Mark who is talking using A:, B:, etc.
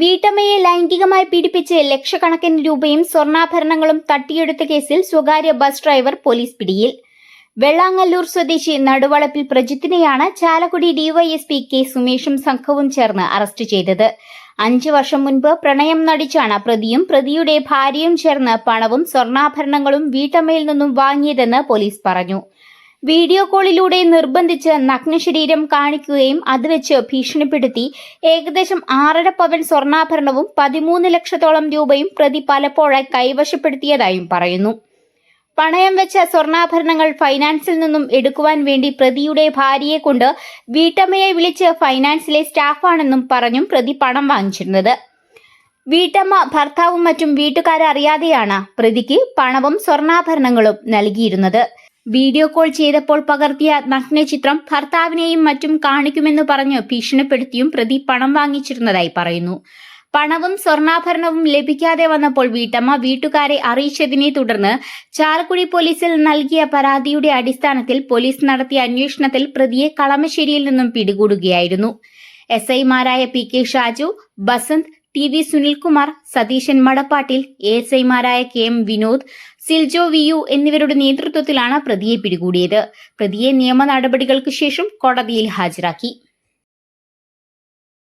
A: വീട്ടമ്മയെ ലൈംഗികമായി പീഡിപ്പിച്ച് ലക്ഷക്കണക്കിന് രൂപയും സ്വർണാഭരണങ്ങളും തട്ടിയെടുത്ത കേസിൽ സ്വകാര്യ ബസ് ഡ്രൈവർ പോലീസ് പിടിയിൽ. വെള്ളാങ്ങല്ലൂർ സ്വദേശി നടുവളപ്പിൽ പ്രജിത്തിനെയാണ് ചാലക്കുടി ഡിവൈഎസ്പി കെ സുമേഷും സംഘവും ചേർന്ന് അറസ്റ്റ് ചെയ്തത്. അഞ്ചു വർഷം മുൻപ് പ്രണയം നടിച്ചാണ് പ്രതിയും പ്രതിയുടെ ഭാര്യയും ചേർന്ന് പണവും സ്വർണാഭരണങ്ങളും വീട്ടമ്മയിൽ നിന്നും വാങ്ങിയതെന്ന് പോലീസ് പറഞ്ഞു. വീഡിയോ കോളിലൂടെ നിർബന്ധിച്ച് നഗ്നശരീരം കാണിക്കുകയും അത് വെച്ച് ഭീഷണിപ്പെടുത്തി. ഏകദേശം ആറര പവൻ സ്വർണാഭരണവും പതിമൂന്ന് ലക്ഷത്തോളം രൂപയും പ്രതി പലപ്പോഴായി കൈവശപ്പെടുത്തിയതായും പറയുന്നു. പണയം വെച്ച സ്വർണാഭരണങ്ങൾ ഫൈനാൻസിൽ നിന്നും എടുക്കുവാൻ വേണ്ടി പ്രതിയുടെ ഭാര്യയെ കൊണ്ട് വീട്ടമ്മയെ വിളിച്ച് ഫൈനാൻസിലെ സ്റ്റാഫാണെന്നും പറഞ്ഞും പ്രതി പണം വാങ്ങിച്ചിരുന്നത്. വീട്ടമ്മ ഭർത്താവും മറ്റും വീട്ടുകാരറിയാതെയാണ് പ്രതിക്ക് പണവും സ്വർണാഭരണങ്ങളും നൽകിയിരുന്നത്. വീഡിയോ കോൾ ചെയ്തപ്പോൾ പകർത്തിയ നഗ്നചിത്രം ഭർത്താവിനെയും മറ്റും കാണിക്കുമെന്ന് പറഞ്ഞ് ഭീഷണിപ്പെടുത്തിയും പ്രതി പണം വാങ്ങിച്ചിരുന്നതായി പറയുന്നു. പണവും സ്വർണാഭരണവും ലഭിക്കാതെ വന്നപ്പോൾ വീട്ടമ്മ വീട്ടുകാരെ അറിയിച്ചതിനെ തുടർന്ന് ചാലക്കുടി പോലീസിൽ നൽകിയ പരാതിയുടെ അടിസ്ഥാനത്തിൽ പോലീസ് നടത്തിയ അന്വേഷണത്തിൽ പ്രതിയെ കളമശ്ശേരിയിൽ നിന്നും പിടികൂടുകയായിരുന്നു. എസ് ഐമാരായ P K Shaju Basanth T V Sunilkumar Satheesan Madappattil S ഐമാരായ K M Vinod Siljo VU എന്നിവരുടെ നേതൃത്വത്തിലാണ് പ്രതിയെ പിടികൂടിയത്. പ്രതിയെ നിയമ നടപടികൾക്ക് ശേഷം കോടതിയിൽ ഹാജരാക്കി.